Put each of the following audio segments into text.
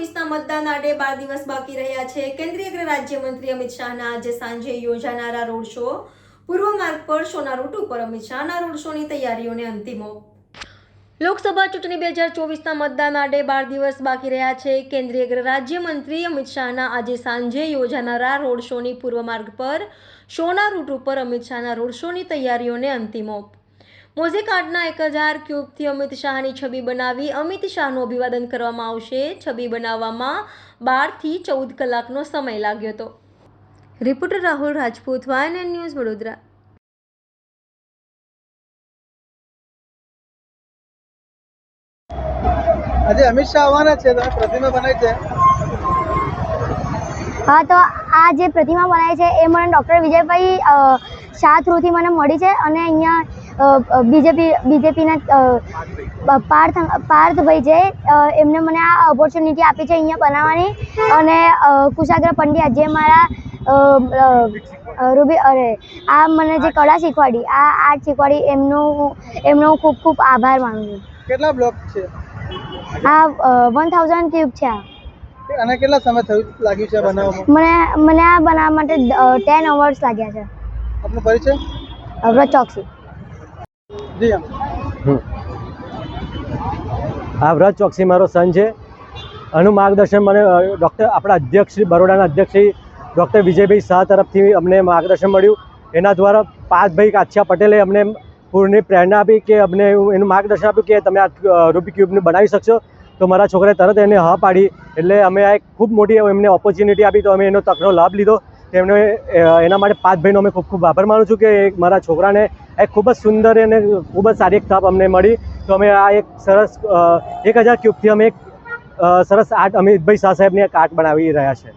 ચોવીસના મતદાન આડે બાર દિવસ બાકી રહ્યા છે. કેન્દ્રીય ગૃહ રાજ્યમંત્રી અમિત શાહના આજે સાંજે યોજાનારા રોડ શો. પૂર્વ માર્ગ પર શોના રૂટ ઉપર અમિત શાહના રોડ શોની તૈયારીઓને અંતિમો. લોકસભા ચૂંટણી બે હજાર ચોવીસના મતદાન આડે બાર દિવસ બાકી રહ્યા છે. કેન્દ્રીય ગૃહ રાજ્યમંત્રી અમિત શાહના આજે સાંજે યોજાનારા રોડ શોની પૂર્વ માર્ગ પર શોના રૂટ ઉપર અમિત શાહના રોડ શોની તૈયારીઓને અંતિમ. ઓપ મોઝેક આર્ટના એક હજાર ક્યુબથી અમિત શાહની છબી બનાવી. અમિત શાહનું અભિવાદન કરવામાં આવશે. છબી બનાવવામાં બારથી ચૌદ કલાકનો સમય લાગ્યો હતો. રિપોર્ટર રાહુલ રાજપૂત વાયન ન્યૂઝ વડોદરા. આજે અમિત શાહ આવવાના છે. તમે પ્રતિમા બનાવી છે. હા તો આ જે પ્રતિમા બનાવી છે એ મને ડૉક્ટર વિજયભાઈ શાહ થ્રુથી મને મળી છે અને અહીંયા બીજેપી બીજેપીના પાર્થ પાર્થભાઈ છે એમને મને આ ઓપોર્ચ્યુનિટી આપી છે અહીંયા બનાવવાની. અને કુશાગ્ર પંડ્યા જે મારા રૂબી અરે આ મને જે કળા શીખવાડી આ આર્ટ શીખવાડી એમનો એમનો ખૂબ ખૂબ આભાર માનું છું. કેટલા બ્લોક છે? આ વન થાઉઝન્ડ ક્યુબ છે આ. અને કેટલા સમય થયું લાગ્યું છે બનાવવામાં? મને મને આ બનાવવા માટે ટેન અવર્સ લાગ્યા છે. આપનો પરિચય? વ્રત ચોકસી. જી આ વ્રત ચોકસી મારો સન છે. આનું માર્ગદર્શન મને ડૉક્ટર, આપણા અધ્યક્ષ બરોડાના અધ્યક્ષ શ્રી ડૉક્ટર વિજયભાઈ શાહ તરફથી અમને માર્ગદર્શન મળ્યું. એના દ્વારા પાર્થભાઈ કાછિયા પટેલે અમને પૂરની પ્રેરણા આપી કે અમને એનું માર્ગદર્શન આપ્યું કે તમે આ રૂબી ક્યુબને બનાવી શકશો. તો મારા છોકરાએ તરત એને હા પાડી. એટલે અમે આ એક ખૂબ મોટી એમને ઓપોર્ચ્યુનિટી આપી તો અમે એનો તકનો લાભ લીધો. તેમને અ, એના માટે પાંચ ભાઈનો અમે ખૂબ ખૂબ આભાર માનું છું કે એક મારા છોકરાને એક ખૂબ જ સુંદર અને ખૂબ જ સારી એક તપ અમને મળી. તો અમે આ એક સરસ એક હજાર ક્યુબથી અમે એક સરસ આર્ટ અમિતભાઈ શાહ સાહેબની એક આર્ટ બનાવી રહ્યા છે.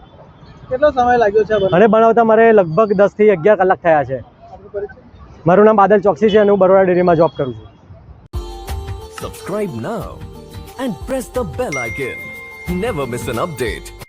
કેટલો સમય લાગ્યો છે મને બનાવતા મારે લગભગ દસથી અગિયાર કલાક થયા છે. મારું નામ બાદલ ચોકસી છે અને હું બરોડા ડેરીમાં જોબ કરું છું. Subscribe now and press the bell icon never miss an update.